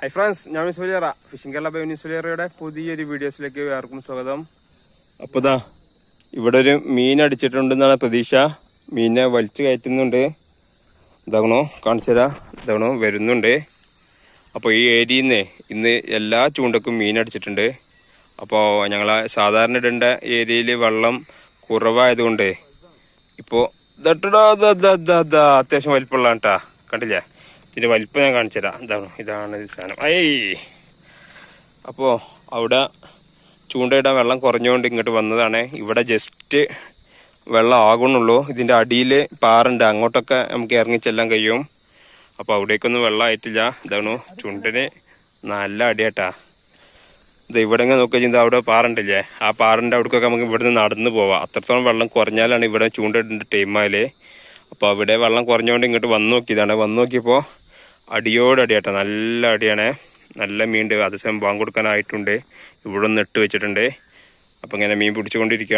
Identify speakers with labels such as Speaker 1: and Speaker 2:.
Speaker 1: High friends ഞാൻ miss Valiyara fishing Kerala by miss വലിയറയുടെ പുതിയൊരു വീഡിയോസിലേക്ക് ആർക്കും സ്വാഗതം. അപ്പോൾ ദാ ഇവിടെ ഒരു മീൻ അടിച്ചിട്ടുണ്ടെന്നാണ് പ്രതീക്ഷ. മീനെ വലിച്ചു കയറ്റുന്നുണ്ട്. ഇതാകണോ കാണിച്ചു തരാം. വരുന്നുണ്ട്. അപ്പോൾ ഈ ഏരിയയിൽ നിന്ന് ഇന്ന് എല്ലാ ചൂണ്ടക്കും മീൻ അടിച്ചിട്ടുണ്ട്. അപ്പോൾ ഞങ്ങൾ സാധാരണ ഇടേണ്ട ഏരിയയിൽ വെള്ളം കുറവായതുകൊണ്ട് ഇപ്പോൾ അത്യാവശ്യം വലിപ്പമുള്ള കേട്ടാ കണ്ടില്ലേ? ഇതിന്റെ വലിപ്പം ഞാൻ കാണിച്ചു തരാം ഇതാണ് ഇതാണ് സാധനം. ഐ അപ്പോൾ അവിടെ ചൂണ്ടയിടാൻ വെള്ളം കുറഞ്ഞുകൊണ്ട് ഇങ്ങോട്ട് വന്നതാണ്. ഇവിടെ ജസ്റ്റ് വെള്ളം ആകുന്നുള്ളൂ. ഇതിന്റെ അടിയിൽ പാറുണ്ട് അങ്ങോട്ടൊക്കെ നമുക്ക് ഇറങ്ങി ചെല്ലാൻ കഴിയും. അപ്പോൾ അവിടേക്കൊന്നും വെള്ളം ആയിട്ടില്ല. ഇതാണ് ചുണ്ടിന് നല്ല അടിയാട്ടാ. ഇത് ഇവിടെ നോക്കുക ചെയ്യുന്നത് അവിടെ പാറുണ്ടല്ലേ ആ പാറിന്റെ അവിടേക്കൊക്കെ നമുക്ക് ഇവിടുന്ന് നടന്ന് പോവാം. അത്രത്തോളം വെള്ളം കുറഞ്ഞാലാണ് ഇവിടെ ചൂണ്ടയിടേണ്ട ടൈമായാലേ അപ്പോൾ അവിടെ വെള്ളം കുറഞ്ഞുകൊണ്ട് ഇങ്ങോട്ട് വന്ന് നോക്കിയതാണ്. വന്ന് നോക്കിയപ്പോൾ അടിയോട് അടിയാട്ടോ നല്ല അടിയാണ്. നല്ല മീനുണ്ട് അതേസമയം ബാങ്ക് കൊടുക്കാനായിട്ടുണ്ട്. ഇവിടെ ഒന്ന് ഇട്ട് വെച്ചിട്ടുണ്ട്. അപ്പം ഇങ്ങനെ മീൻ പിടിച്ചുകൊണ്ടിരിക്കുക